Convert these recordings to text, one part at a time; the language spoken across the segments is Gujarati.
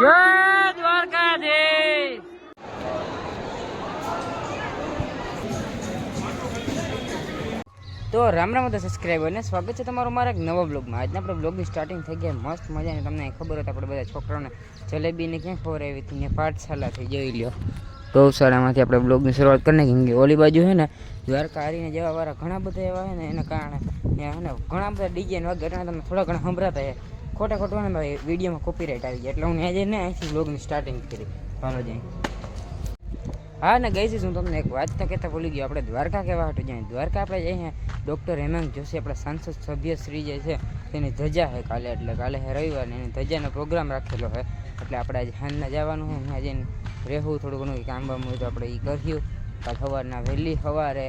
જય દ્વારકાધીશ. તો રામ રામ બધા સબસ્ક્રાઈબરને સ્વાગત છે તમારું મારા એક નવા બ્લોગમાં આજના આપણે બ્લોગની સ્ટાર્ટિંગ થઈ ગયા મસ્ત મજાની. તમને ખબર હતી આપણે બધા છોકરાઓને જલેબીને ક્યાં ખબર આવી હતી ને પાઠશાલાથી જોઈ લ્યો. ગૌશાળામાંથી આપણે બ્લોગની શરૂઆત કરીને કેમ કે ઓલી બાજુ છે ને, દ્વારકા હારીને જવાવાળા ઘણા બધા એવા છે ને, એના કારણે ઘણા બધા ડીજે વાગે તમે થોડા ઘણા સંભળાતા છે ખોટા ખોટું ને ભાઈ વિડીયોમાં કોપીરાઇટ આવી જાય એટલે હું આજે ને અહીંથી બ્લોગની સ્ટાર્ટિંગ કરી. ચાલો જઈ હા, ને ગઈ હું તમને એક વાત તો કહેતા ભૂલી ગયો. આપણે દ્વારકા કહેવા હતું જઈએ? દ્વારકા આપણે જઈએ ડૉક્ટર હેમંત જોશી, આપણા સાંસદ સભ્યશ્રી જે છે, તેની ધજા છે કાલે. એટલે કાલે છે રવિવાર એની ધજાનો પ્રોગ્રામ રાખેલો છે એટલે આપણે આજે સાંજના જવાનું હોય ત્યાં જઈને રહેવું, થોડું ઘણું કામ બામ હોય તો આપણે એ કર્યું સવારના વહેલી સવારે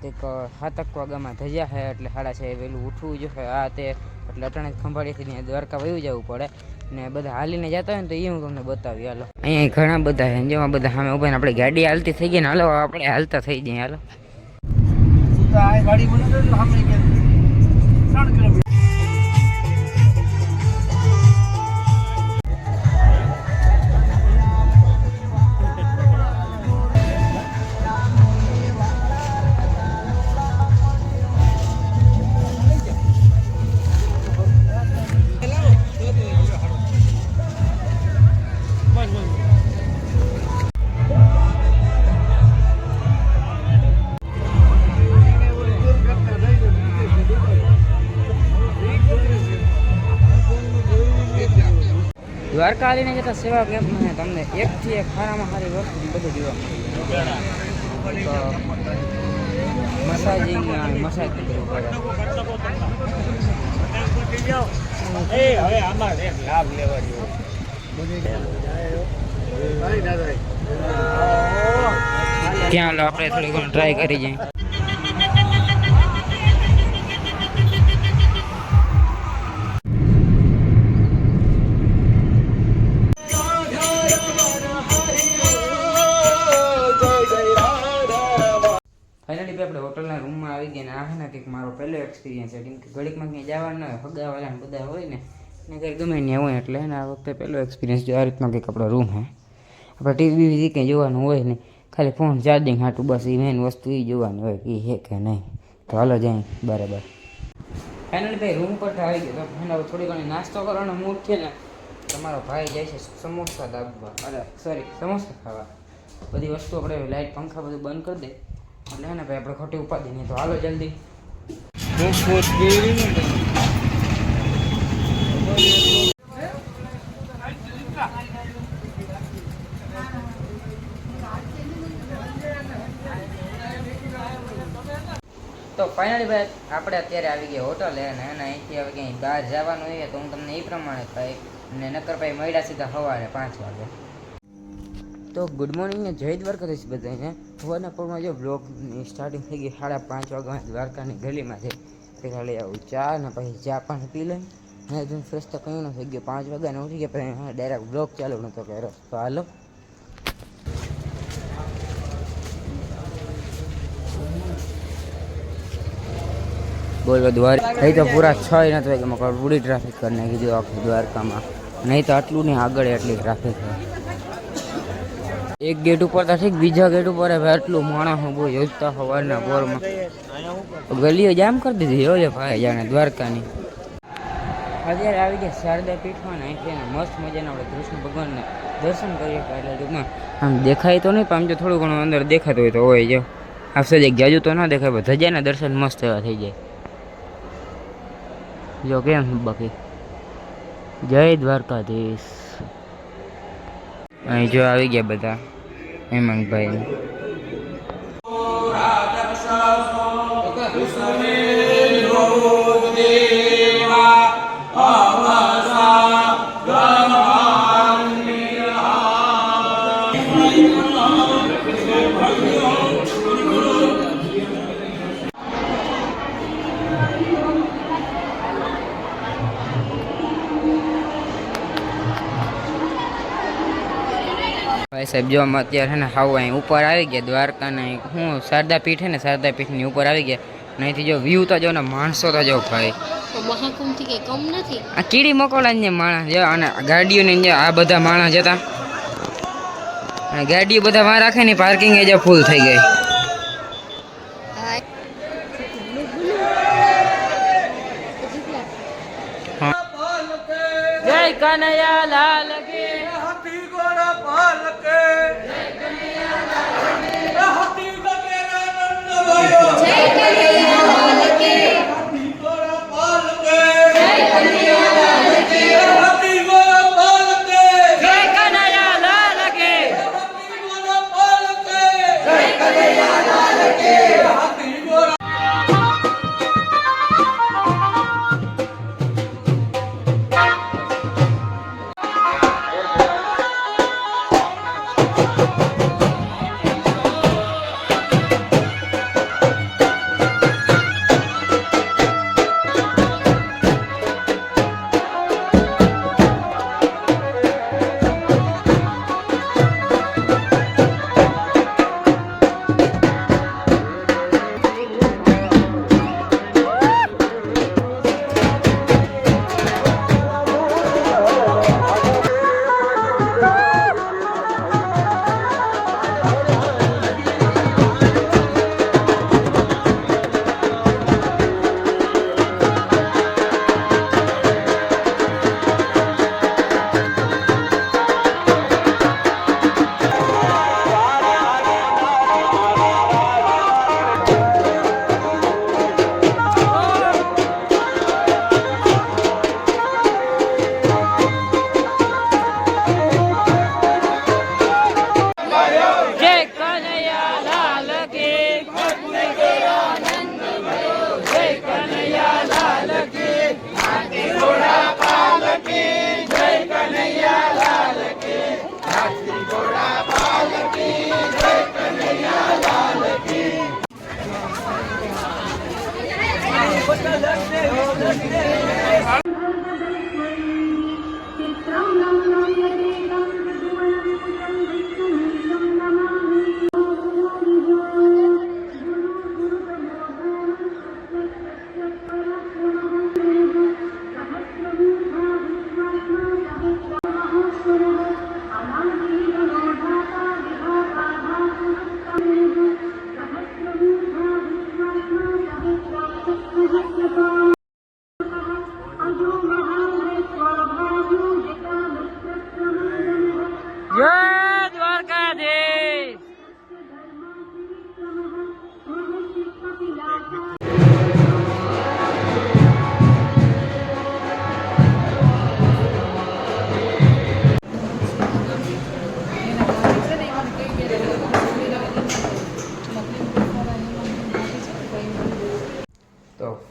કંઈક સાતક વાગ્યામાં ધજ્યા છે એટલે સાડા છે વહેલું ઉઠવું જોઈએ આ તે એટલે અટાણે ખંભાળીથી ત્યાં દ્વારકા વયું જવું પડે. ને બધા હાલીને જતા હોય ને તો એ હું તમને બતાવી હાલો. અહીંયા ઘણા બધા છે જેમાં બધા સામે ઊભા આપણે ગાડી હાલતી થઈ ગઈ ને હાલો, આપણે હાલતા થઈ જઈએ. હાલો. ગાડી દ્વારકા હાલીને જતા સેવા કેમ્પમાં તમને એકથી એક સારામાં સારી વસ્તુ બધું જોવા મસાજિંગ મસાજ ત્યાં આપણે થોડી ઘણું ટ્રાય કરી જઈએ ફાઇનલી આપણે હોટલના રૂમમાં આવી ગયા ને આ ને કંઈક મારો પહેલો એક્સપિરિયન્સ છે. કેમ કે ઘડીકમાં ક્યાંય જવાનું હોય, હગાવાલા વાળા બધા હોય ને. એને ઘરે ગમે ત્યાં હોય એટલે ને આ વખતે પહેલો એક્સપિરિયન્સ જો આ રીતના કંઈક આપણો રૂમ હે આપણે ટીવી બીજી કંઈ જોવાનું હોય ને, ખાલી ફોન ચાર્જિંગ હાટું બસ એ મેન વસ્તુ એ જોવાની હોય એ હે કે નહીં. તો હાલો જાય બરાબર. ફાઇનલી ભાઈ રૂમ પર આવી ગયો. તો થોડી ઘણી નાસ્તો કરવાનો મૂડ છે ને. તમારો ભાઈ જાય છે સમોસા દાબવા અરે સોરી સમોસા ખાવા. બધી વસ્તુ આપણે લાઇટ પંખા બધું બંધ કરી દે. હે ને ભાઈ આપણે ખોટી ઉપાધિ નહીં. તો હાલો જલ્દી. તો ફાઇનલી ભાઈ, આપણે અત્યારે આવી ગયા હોટલે અને અહીંથી હવે ક્યાંય બહાર જવાનું હોય તો હું તમને એ પ્રમાણે કહી અને નક્કર ભાઈ મળ્યા સીધા સવારે પાંચ વાગે. તો ગુડ મોર્નિંગ ને જય દ્વારકાધીશ બધાને સવારના પરમાં જો બ્લોગની સ્ટાર્ટિંગ થઈ ગઈ સાડા પાંચ વાગ્યા દ્વારકાની ગલીમાંથી. પહેલાં લઈ આવું ચા ને પછી ચા પણ પી લઈ. અને હજુ ફ્રેશ તો કંઈ ન થઈ ગયો. પાંચ વાગ્યાને ઉઠી ગયા પછી ડાયરેક્ટ બ્લોગ ચાલુ નહોતો કર્યો. તો હાલો. બોલો દ્વાર અહીં તો પૂરા છ ય નથી વાગ્યા. પૂરી ટ્રાફિક કરી નાખી દીધું આખું દ્વારકામાં. નહીં તો આટલું નહીં આગળ એટલી ટ્રાફિક હોય એક ગેટ ઉપર તો બીજા ગેટ ઉપર હવે આટલું માણસ બહુ યોજતા સવારના બોરમાં ગલીઓ જામ કરી દીધી. હોય ભાઈ, જાણે દ્વારકાની. અત્યારે આવી ગયા શારદા પીઠમાં ને અહીંથી મસ્ત મજાના આપણે કૃષ્ણ ભગવાનને દર્શન કરીએ એટલે ટૂંકમાં. આમ દેખાય તો નહીં, પણ આમ જો થોડું ઘણું અંદર દેખાતું હોય તો હોય, જો. આપશે જે જાજુ તો ના દેખાય, પણ ધજાના દર્શન મસ્ત એવા થઈ જાય. જો કેમ બાકી? જય દ્વારકાધીશ. અહીં જો આવી ગયા બધા. હેમંતભાઈ. ભાઈ સાહેબ જો અમે અત્યારે છે ને હાવ અહીં ઉપર આવી ગયા દ્વારકાના અહીં હું શારદા પીઠ છે ને શારદા પીઠની ઉપર આવી ગયા. અને અહીંથી જો વ્યૂ તો જો ને માણસો તો જો ભાઈ. તો મહાકુંભથી કંઈ કમ નથી? આ કીડી મકોડા ને માણસ જો અને ગાડીઓ ને આ બધા માણસ જતા. અને ગાડીઓ બધા વાં રાખે ને પાર્કિંગ એ જો ફૂલ થઈ ગઈ. હા જય કનૈયા લાલ હાથી ಕನ್ಹಯ್ಯ ಲಾಲಕ್ಕೆ ರಾತ್ರಿ ಗೋಡ ಪಾಲಕಿ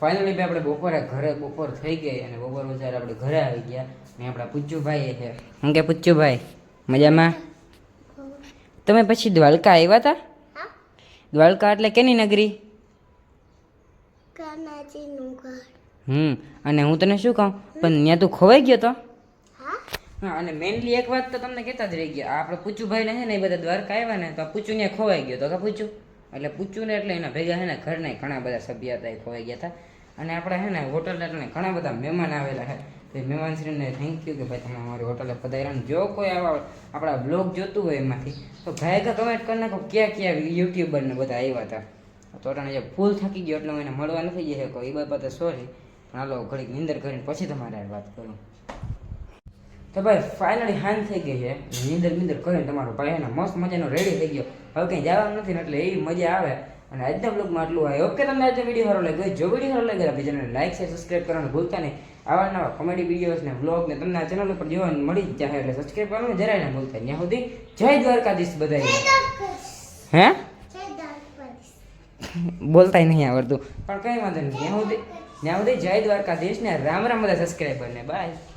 ફાઇનલી આપણે બપોરે ઘરે બપોર થઈ ગઈ અને બપોર પછી આપણે ઘરે આવી ગયા ને આપણા પુચ્ચુભાઈ છે. હું કે પુચ્ચુભાઈ મજામાં? તમે પછી દ્વારકા આવ્યા હતા દ્વારકા એટલે કેની નગરી? હમ અને હું તને શું કહું? પણ ત્યાં તું ખોવાઈ ગયો તો? હા. અને મેનલી એક વાત તો તમને કહેતા જ રહી ગયા આપણે પૂચુભાઈ ને છે ને એ બધા દ્વારકા આવ્યા ને તો પૂચુ ત્યાં ખોવાઈ ગયો તો કે પૂચું એટલે પૂચું ને એટલે એના ભેગા છે ને ઘરના ઘણા બધા સભ્ય હતા એ ખોવાઈ ગયા હતા. અને આપણે છે ને હોટલ એટલે ઘણા બધા મહેમાન આવેલા છે તો એ મહેમાનશ્રીને થેન્ક યુ કે ભાઈ તમે અમારી હોટલે પધાર્યા. જો કોઈ આવા આપણા બ્લોગ જોતું હોય એમાંથી, તો ભાઈ કમેન્ટ કરી નાખો ક્યાં ક્યાં યુટ્યુબર ને બધા આવ્યા હતા તો જે ફૂલ થાકી ગયો એટલે એને મળવા નથી જઈ શકો એ બાબતે સોરી પણ હાલો, ઘડીક નિંદર કરીને પછી તમારે વાત કરું. તો ભાઈ ફાઇનલી હાન થઈ ગઈ છે. નીંદર નીંદર કરીને તમારો ભાઈ એને મસ્ત મજાનો રેડી થઈ ગયો. હવે કંઈ જવાનું નથી એટલે એવી મજા આવે. અને આજના બ્લોગમાં આટલું આવે ઓકે તમને આજનો વીડિયો સારો લાગ્યો જો વીડિયો સારો લાગે તો ચેનલ લાઈક શેર સબસ્ક્રાઈબ કરવાનું ભૂલતા નહીં. આવા નવા કોમેડી વિડીયોઝ ને વ્લોગ ને તમને આ ચેનલ ઉપર જોવા મળી જ જાય એટલે સબસ્ક્રાઈબ કરવાનું જરાય ના ભૂલતા. ત્યાં સુધી જય દ્વારકાધીશ બધા હે? બોલતાય નહીં આવડતું. પણ કંઈ વાંધો નહીં. ત્યાં સુધી ત્યાં સુધી જય દ્વારકાધીશ ને રામ રામ બધા સબસ્ક્રાઈબર ને બાય